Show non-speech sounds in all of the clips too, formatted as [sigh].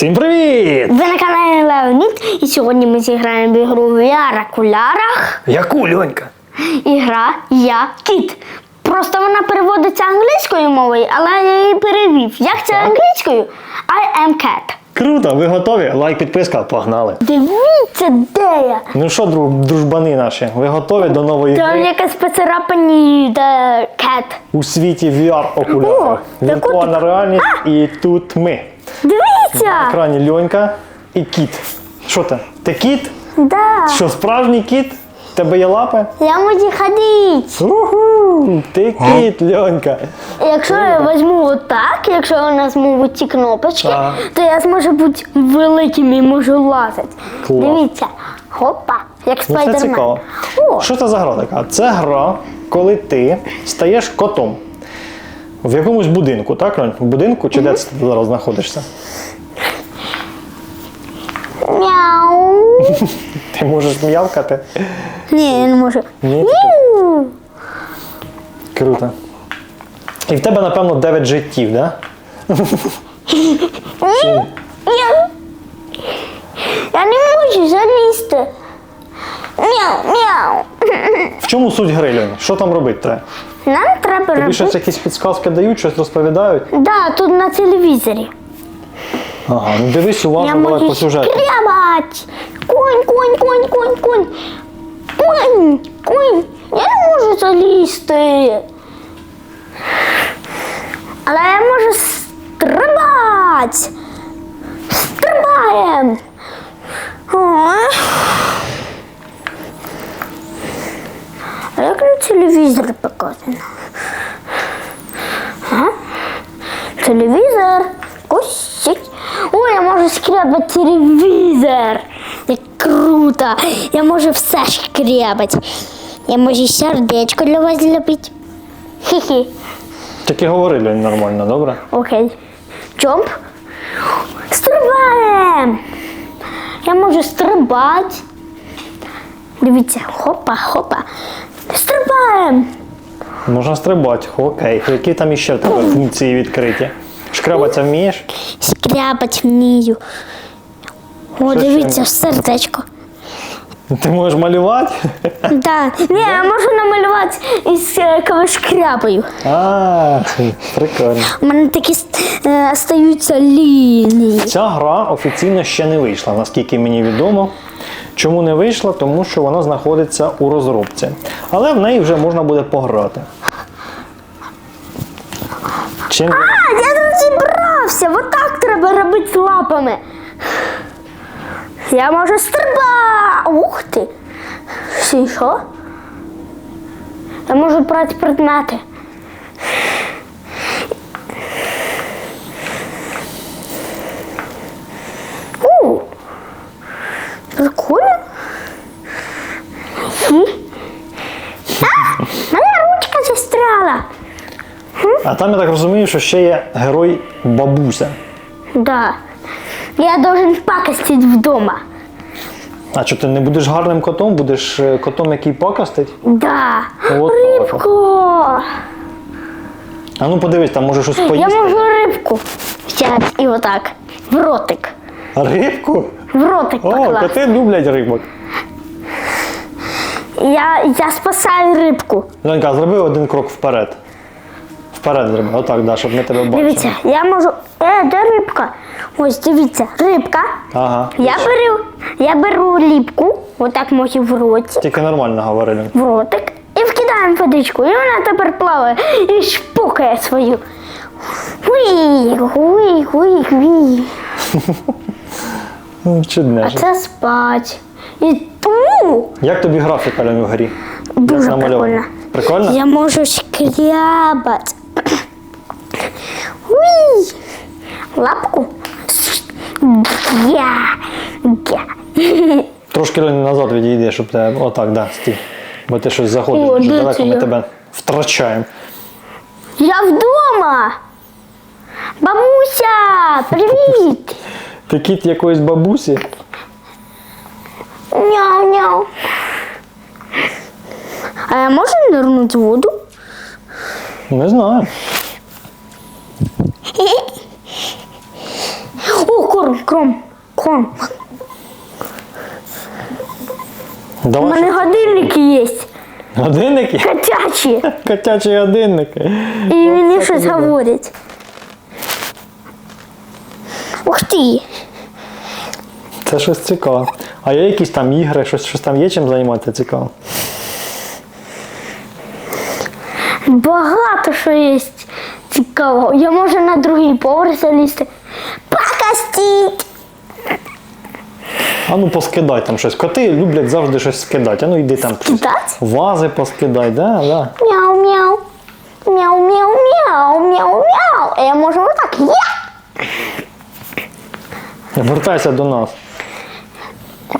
Всім привіт! Ви на каналі Леонід, і сьогодні ми зіграємо в ігру в окулярах. Яку Льонька? Ігра Я кіт. Просто вона переводиться англійською мовою, але я її перевів. Як це англійською? I am cat. Круто, ви готові? Лайк, підписка, погнали. Дивіться, де я. Ну що, дружбани наші, ви готові до нової Там гри якась поцарапані cat. у світі VR О, окулярах? так Віртуальна реальність і тут ми. На Дивіться! екрані Льонька і кіт. Що ти? Ти кіт? Да. Що справжній кіт? В Тебе є лапи? Я можу ходити. Уху! Ти кіт, Льонька. Якщо я візьму отак, якщо я нажму ці кнопочки, Ага. то я зможу бути великим і можу лазити. Клас. Дивіться, хопа, як Ну, це спайдермен. цікаво. О, Що це за гра така? Це гра, коли ти стаєш котом. В якомусь будинку, так? Льонь? В будинку чи де ти зараз знаходишся? мяу. [laughs] Ти можеш м'явкати. Ні, я не можу. Ні? Мяу. Круто. І в тебе, напевно, 9 життів, так? да? Я не можу залізти. Мяу, мяу. В чому суть гри, Льонь? Що там робити треба? Нам треба Тобі робити. щось якісь підсказки дають, щось розповідають? Да, тут на телевізорі. Ага, ну дивись Я уважно, давай можу по сюжету. шкрябать. Конь, конь, конь, конь, конь. Конь, конь. Я не можу залізти. Але я можу стрибати. Стрибаєм. О. А як на телевізор показано? А? Телевізор. Косить. Ой, я можу шкрябати телевізор. Як круто. Я можу все шкрябати. Я можу сердечко для вас зробити. Хі-хі. Тільки говори, Льонь, нормально, добре? Окей. Джомп. Стрибаємо. Я можу стрибати. Дивіться, хопа, хопа. Стрибаємо. Можна стрибати, окей. Які там іще тебе функції відкриті? Шкрабатися вмієш? Шкрябать вмію. О, Що дивіться, сердечко. Ти можеш малювати? Да. Ні, я можу намалювати із е, коли. А, прикольно. У мене такі е, стаються лінії. Ця гра офіційно ще не вийшла, наскільки мені відомо. Чому не вийшла? Тому що вона знаходиться у розробці. Але в неї вже можна буде пограти. Чим А, я там зібрався. Отак треба робити лапами. Я можу стрибати. Ух ти. Й що? Я можу брати предмети. У, прикольно. А, моя ручка застряла. А там я так розумію, що ще є герой бабуся. Да. Я должен пакостить вдома. А що ти не будеш гарним котом, будеш е, котом, який покастить? Да. От Рибко. А ну подивись, там може щось Я поїсти. можу рибку взяти і отак. В ротик. Рибку? В ротик О, покласти. коти люблять рибок. Я, я спасаю рибку. Ленька, зроби один крок вперед. Вперед зроби, отак, да, щоб ми тебе бачили. Дивіться, я можу. Е, де рибка? Ось дивіться, рибка. Ага. Я беру, я беру ліпку, отак можу в роті, Тільки нормально говори, Лень. в ротик і вкидаємо водичку. І вона тепер плаває і шпукає свою. Уй, уй, уй, уй. Ну, А ж. це спать. І ту. Як тобі графіка в грі? Дуже намальовано? прикольно. Прикольно? Я можу шкрябати. Уй. Лапку. Я. Я. Трошки назад відійди, щоб тебе. Отак, да, стій. Бо ти щось заходиш О, дуже далеко, ми я? тебе втрачаємо. Я вдома. Бабуся, привіт. Ти кіт якоїсь бабусі? Няу-няу. А я можу нирнути в воду? Не знаю. [laughs] О, корм, корм. Ком. Ком. У Давай. мене годинники є. Годинники? Котячі. [laughs] Котячі годинники. І мені щось говорять. Ух ти! Це щось цікаве. А є якісь там ігри, щось, щось там є чим займатися цікаво? Багато що є цікавого. Я можу на другий поверх залізти. А ну поскидай там щось. Коти люблять завжди щось скидати. А ну йди там. щось. Кидать? Вази поскидай, да, да. Мяу, мяу. Мяу, мяу, мяу, мяу, мяу. А я можу отак. Я! Вертайся до нас.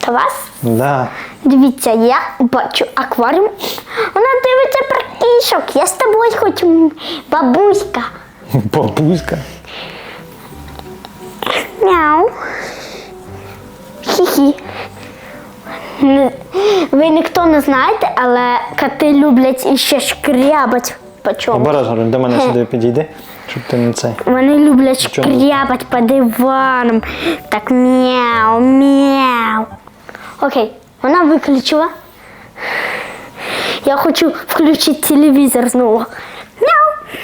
Це вас? Да. Дивіться, я бачу акваріум. Вона дивиться про кішок. Я з тобою хочу, бабуська. [laughs] Бабуська. Мяу. Хі-хі. Ви ніхто не знаєте, але коти люблять іще шкрябать по чому. Обережно, до мене сюди підійди, щоб ти не цей. Вони люблять Чому? шкрябать по диванам. Так мяу, мяу. Окей, вона виключила. Я хочу включити телевізор знову. Мяу.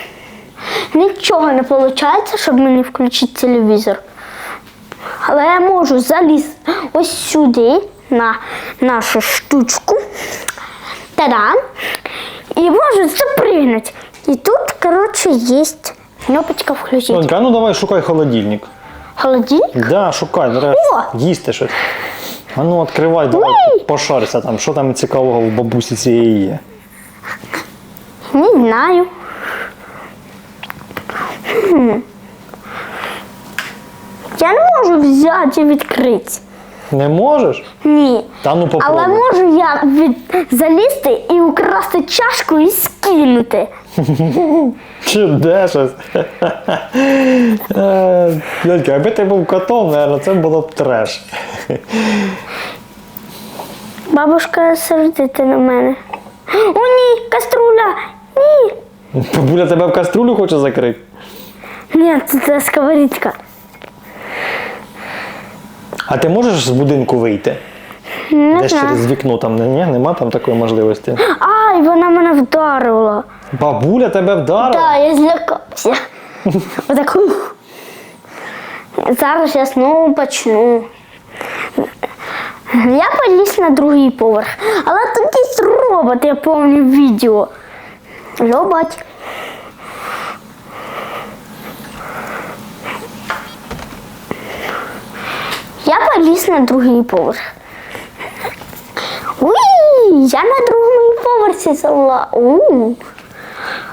Нічого не виходить, щоб мені включити телевізор. Але я можу залізти ось сюди на нашу штучку. Та-дам! І можу запригнути. І тут, коротше, є кнопочка включити. Ронька, а ну давай шукай холодильник. Холодильник? Да, шукай, треба О! їсти щось. А ну відкривай, давай Ой! пошарся там, що там цікавого в бабусі цієї є. Не знаю. Хм. Я не можу взяти і відкрити. Не можеш? Ні. Та ну попробуй. Але можу я від... залізти і украсти чашку і скинути. Чи де щось? Е, Льонька, аби ти був котом, наверное, це було б треш. Бабушка сердити на мене. О, ні, каструля! Ні. Бабуля тебе в каструлю хоче закрити. Ні, це сковорідка. А ти можеш з будинку вийти? Не Десь знаю. через вікно там ні, нема там такої можливості. Ай, вона мене вдарила. Бабуля тебе вдарила? Так, я злякався. [laughs] Отак. ух. Зараз я знову почну. Я поліз на другий поверх. Але тут є робот, я пам'ятаю відео. Робот. Я поліз на другий поверх. Уй, я на другому поверсі. У.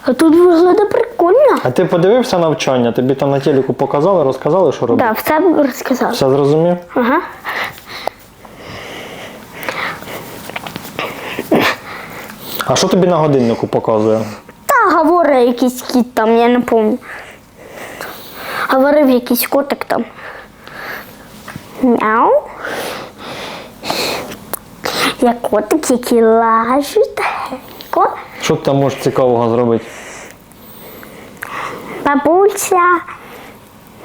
А тут виглядає прикольно. А ти подивився навчання? Тобі там на телеку показали, розказали, що робити? Так, все розказав. Все зрозумів? Ага. А що тобі на годиннику показує? Та говорить якийсь кіт там, я не пам'ятаю. Говорив якийсь котик там. Мяу. Я котик, який лажить. Ко. Що ти там можеш цікавого зробити? Бабуся.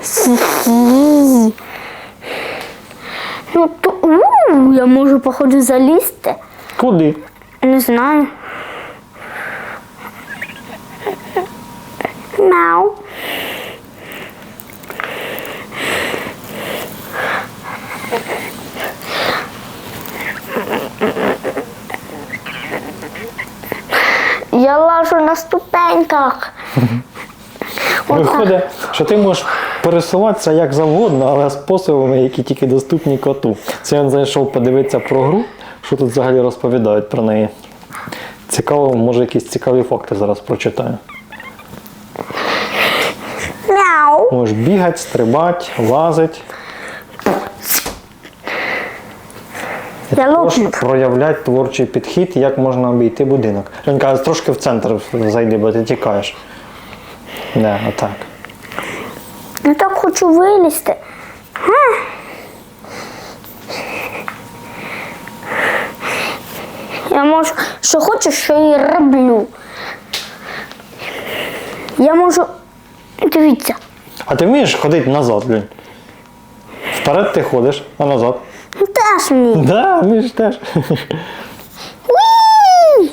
Хі-хі. Ну, то, у, я можу, походу, залізти. Куди? Не знаю. Мяу. Я лажу на ступеньках. [laughs] Виходить, що ти можеш пересуватися як завгодно, але способами, які тільки доступні коту. Це він зайшов подивитися про гру, що тут взагалі розповідають про неї. Цікаво, може якісь цікаві факти зараз прочитаю. Можеш бігати, стрибати, лазити. І Я також проявляти творчий підхід, як можна обійти будинок. Він каже, трошки в центр зайди, бо ти тікаєш. Не, отак. Я так хочу вилізти. Га. Я можу, що хочу, що і роблю. Я можу. Дивіться. А ти вмієш ходити назад, Лінь? Вперед Вперед ти ходиш, а назад. Ну теж мені. Да, ми ж теж. Уі!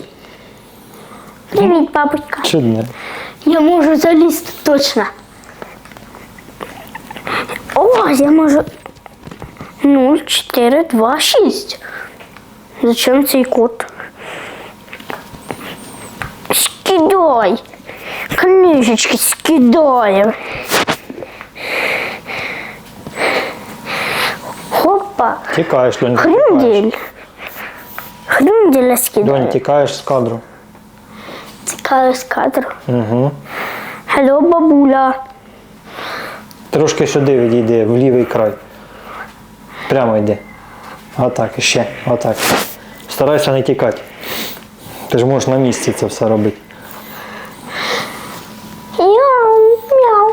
Привіт, бабушка. Чудне. Я можу залізти точно. О, я можу. 0, 4, 2, 6. Зачем цей код? Скидай. Книжечки скидаю. Тікаєш, Льонь. Хрюндель. Хрюнделя Льонь, скидаю. тікаєш з кадру. Цікавий з кадру. Угу. Hello, бабуля. Трошки сюди відійди, в лівий край. Прямо йди. Отак, іще. Отак. Старайся не тікати. Ти ж можеш на місці це все робити. Мяу, мяу.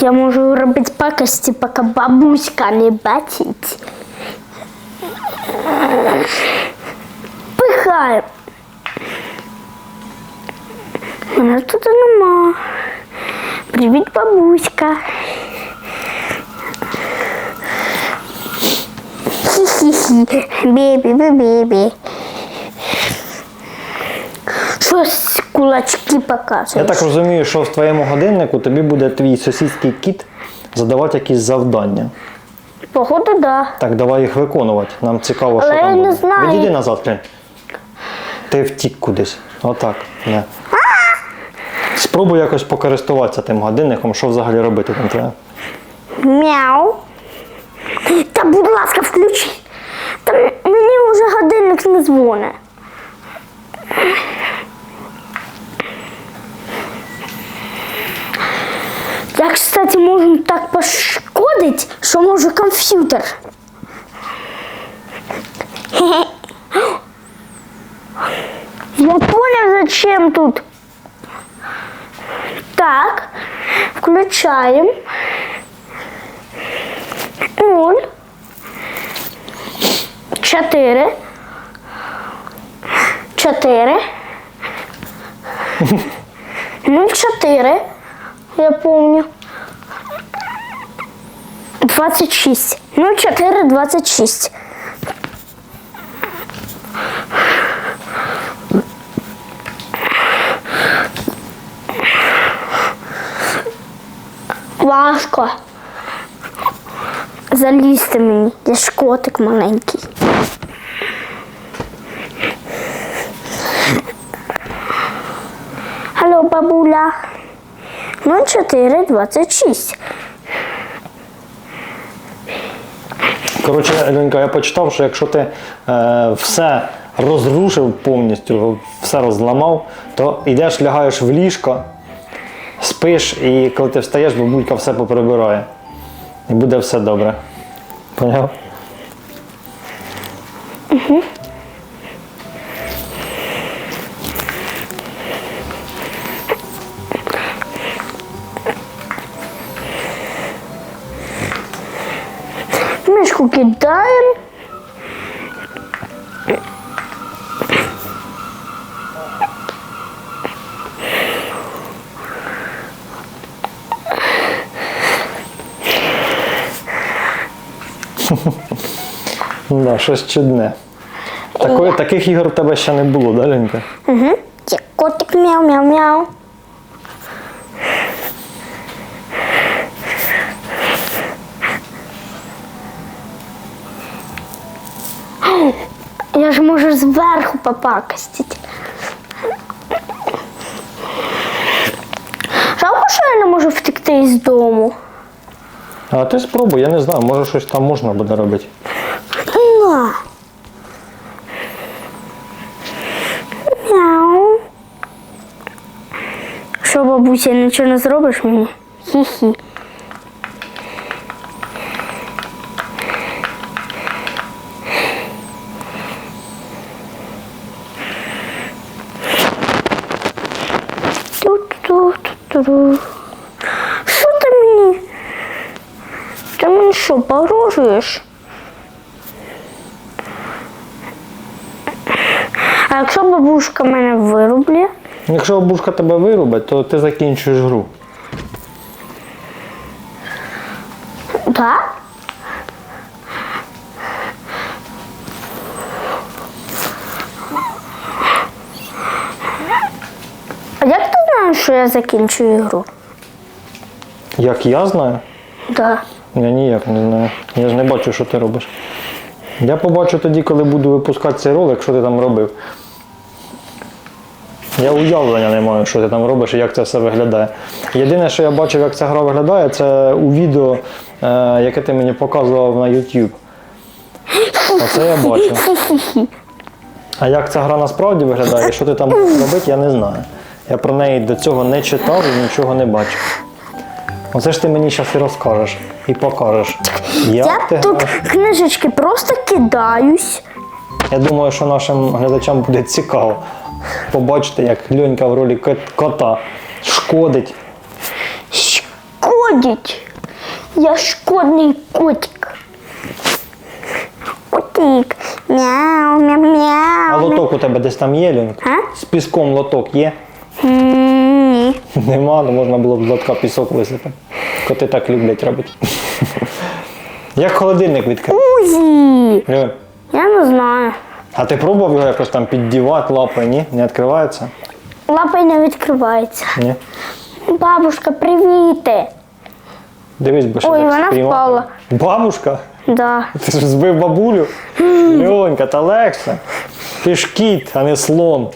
Я можу пакості, поки бабуська не бачить. Пихаю. Мене тут нема. Привіт, бабуська. Хі-хі-хі. Бібі, бібі, бібі. Щось кулачки Я так розумію, що в твоєму годиннику тобі буде твій сусідський кіт задавати якісь завдання. Походу, да. Так, давай їх виконувати. Нам цікаво, Але що там я не буде. знаю. Відійди назад, глянь. Ти втік кудись. Отак. Не. Спробуй якось покористуватися тим годинником, що взагалі робити там треба. Мяу. Та, будь ласка, включи. Та мені вже годинник не дзвонить. Я, кстати, можу так пошкодити, що можу комп'ютер. [gasps] Я понял, зачем тут. Так, включаем. Нуль. Чотири. Чотири. [laughs] Нуль чотири. Я помню. 26. Нуль чотири, 26. Важко. Залізти мені, я ж котик маленький. Алло, бабуля. 0426. Коротше, Ленька, я почитав, що якщо ти е, все розрушив повністю, все розламав, то йдеш, лягаєш в ліжко, спиш, і коли ти встаєш, бабулька все поприбирає. І буде все добре. Поняв? Мишку кидаємо. Ну Да, щось чудне. Такої, таких ігор в тебе ще не було, да, Ленька? Угу. Я котик мяу-мяу-мяу. Я ж можу зверху попакостити. Жалко, що я не можу втекти із дому. А ти спробуй, я не знаю, може щось там можна буде робити. На. Мяу. Що, бабуся, нічого не зробиш мені? Хі-хі. Ту-ту-ту-ту-ту. Що ти мені? Ти мені що. А якщо бабушка мене вирублє, Якщо бабушка тебе вирубить, то ти закінчуєш гру. Так? А як ти знаєш, що я закінчую ігру? Як я знаю, Так. Я ніяк не знаю. Я ж не бачу, що ти робиш. Я побачу тоді, коли буду випускати цей ролик, що ти там робив. Я уявлення не маю, що ти там робиш і як це все виглядає. Єдине, що я бачив, як ця гра виглядає, це у відео, е, яке ти мені показував на YouTube. Оце я бачив. А як ця гра насправді виглядає, і що ти там робити, я не знаю. Я про неї до цього не читав і нічого не бачив. Оце ж ти мені зараз і розкажеш, і покажеш. Я ти тут книжечки просто кидаюсь. Я думаю, що нашим глядачам буде цікаво побачити, як Льонька в ролі кота шкодить. Шкодить. Я шкодний котик. Котик. Мяу, мяу, мяу. А лоток у тебе десь там є, Льонька? А? З піском лоток є? М, Ні. Нема, ну можна було б з лотка пісок висипати. Коти так люблять робити. Як холодильник відкрити. Узі. Льонь, Я не знаю. А ти пробував його якось там піддівати лапою, ні? Не відкривається? Лапа не відкривається. Ні. Бабушка, привіти. Дивись, бо що Ой, так вона сприймав. впала. Бабушка? Да. Ти ж збив бабулю? Льонька, та легше. Ти ж кіт, а не слон.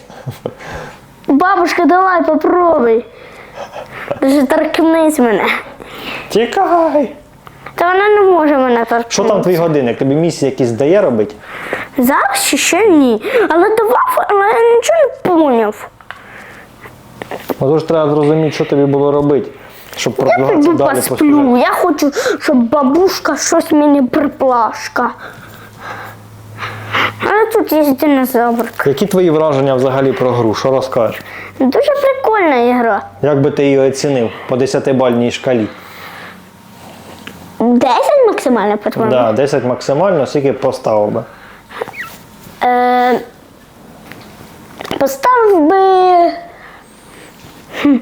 Бабушка, давай попробуй. Даже торкнись мене. Тікай! Та вона не може мене торкнути. Що там твій годинник? Тобі місії якісь дає робити? Зараз ще, ще ні. Але давав, але я нічого не поняв. Отож треба зрозуміти, що тобі було робити, щоб Я продвигатися піду далі по сюжету. посплю. Я хочу, щоб бабушка щось мені приплашка. Але тут є динозавр. Які твої враження взагалі про гру? Що розкажеш? Дуже прикольна ігра. Як би ти її оцінив по 10-бальній шкалі? 10 максимально, по-твоєму? Да, 10 максимально, скільки поставив би. Е, поставив би. хм,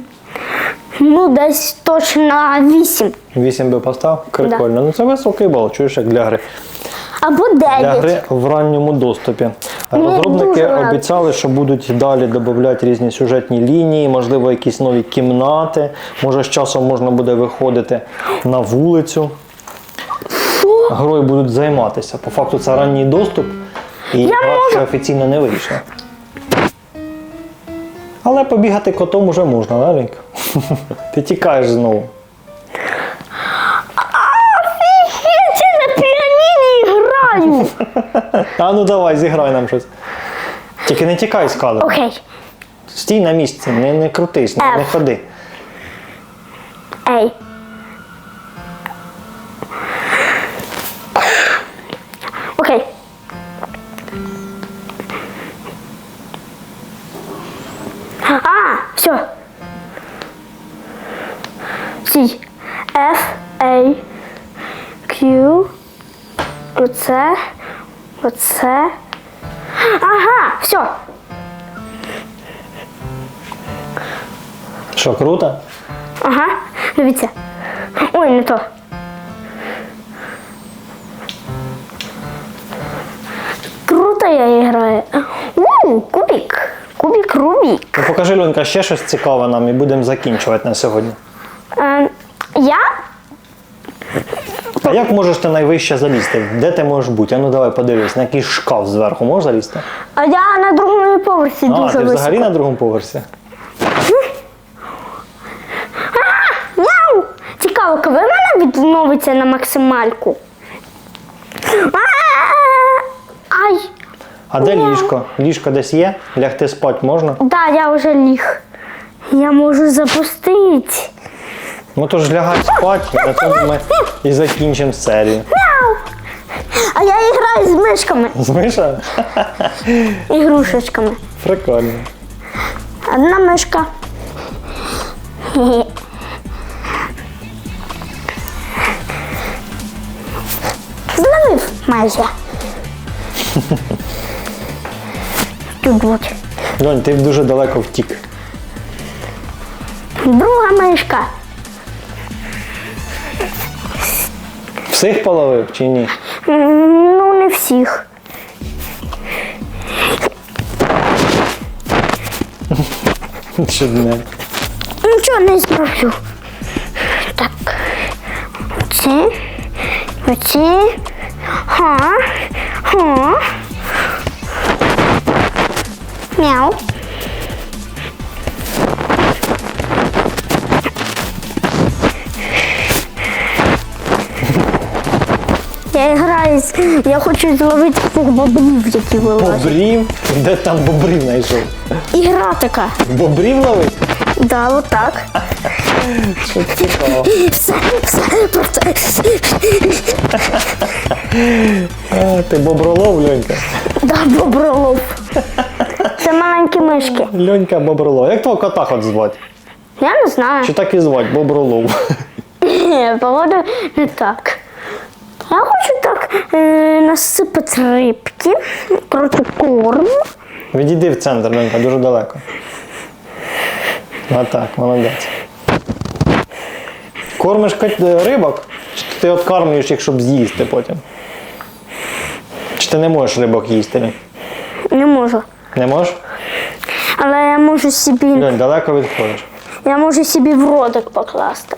Ну, десь точно 8. 8 би постав? Прикольно. Ну це високий бал, чуєш, як для гри. Або Для гри в ранньому доступі. Мені Розробники дуже нравиться. обіцяли, що будуть далі додати різні сюжетні лінії, можливо, якісь нові кімнати. Може, з часом можна буде виходити на вулицю. Грою будуть займатися. По факту це ранній доступ, і гра ще офіційно не вийшла. Але побігати котом уже можна, да, Лінька? [laughs] Ти тікаєш знову. А ну давай, зіграй нам щось. Тільки не тікай з кадру. Окей. Стій на місці, не, не крутись, не, не ходи. Ей. Окей. А, все. Сі. F, A, Q. Оце. Оце. Ага, все. Що, круто? Ага, дивіться. Ой, не то. Круто я граю. У, кубик. Кубик Рубик. Ну покажи, Ленка, ще щось цікаве нам і будемо закінчувати на сьогодні. Е, я А як можеш ти найвище залізти? Де ти можеш бути? А ну давай подивись, на якийсь шкаф зверху можеш залізти? а я на другому поверсі А, дуже ти взагалі на другому поверсі? Мяу! Цікаво, коли вона відновиться на максимальку? А, Ай! А де ліжко? Ліжко десь є? Лягти спати можна? Да, я вже ліг. Я можу запустити. Ну то ж лягай спати, і на цьому ми і закінчимо серію. А я граю з мишками, З Миша? ігрушечками. Прикольно. Одна мишка. Зловив майже. Тут от. Льонь, ти дуже далеко втік. Друга мишка. Всіх половив чи ні? Ну, не всіх. Чудне. Нічого не зроблю. Так. Оце. Оце. Ха. Ха. Мяу. Я я хочу зловити цих бобрів, які вилазять. Бобрів? Де там бобрів знайшов? Ігра така. Бобрів ловить? Да, отак. Що цікаво. Все, все, просто. А, ти бобролов, Льонька. Да, бобролов. Це маленькі мишки. Льонька бобролов. Як твого кота хоч звати? Я не знаю. Чи так і звати бобролов? Ні, погода не так. Я хочу так насипати рибки, коротше, корм. Відійди в центр, Льонька, дуже далеко. Отак, молодець. Кормиш рибок? Чи ти откармлюєш їх, щоб з'їсти потім? Чи ти не можеш рибок їсти? Не можу. Не можеш? Але я можу собі, Льонь, далеко відходиш. я можу собі в ротик покласти.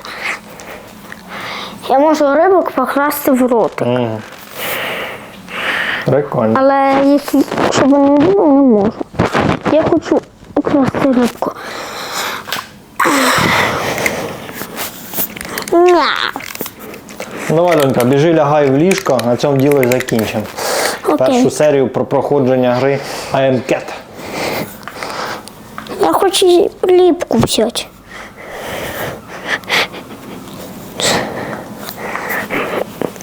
Я можу рибок покласти в ротик. Угу. Прикольно. Але якщо, вони не було, не можу. Я хочу украсти рибку. Ня. Давай, біжи лягай в ліжко, на цьому діло і закінчимо. Окей. Першу серію про проходження гри I am Cat. Я хочу ліпку взяти.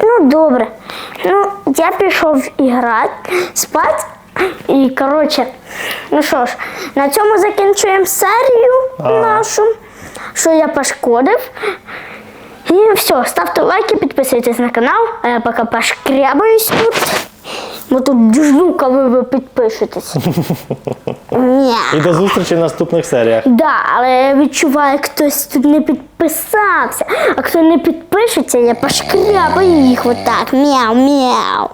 Ну, добре. Ну, я пішов іграти, спати. І, коротше, ну що ж, на цьому закінчуємо серію а. нашу, що я пошкодив. І все, ставте лайки, підписуйтесь на канал, а я поки пошкрябаюсь тут. Бо тут жду, коли ви підпишетесь. І до зустрічі в наступних серіях. Да, але я відчуваю, хтось тут не підписався. А хто не підпишеться, я пошкрябаю їх отак. Мяу-мяу.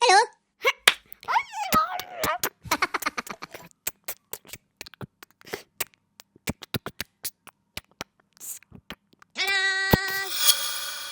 Hello.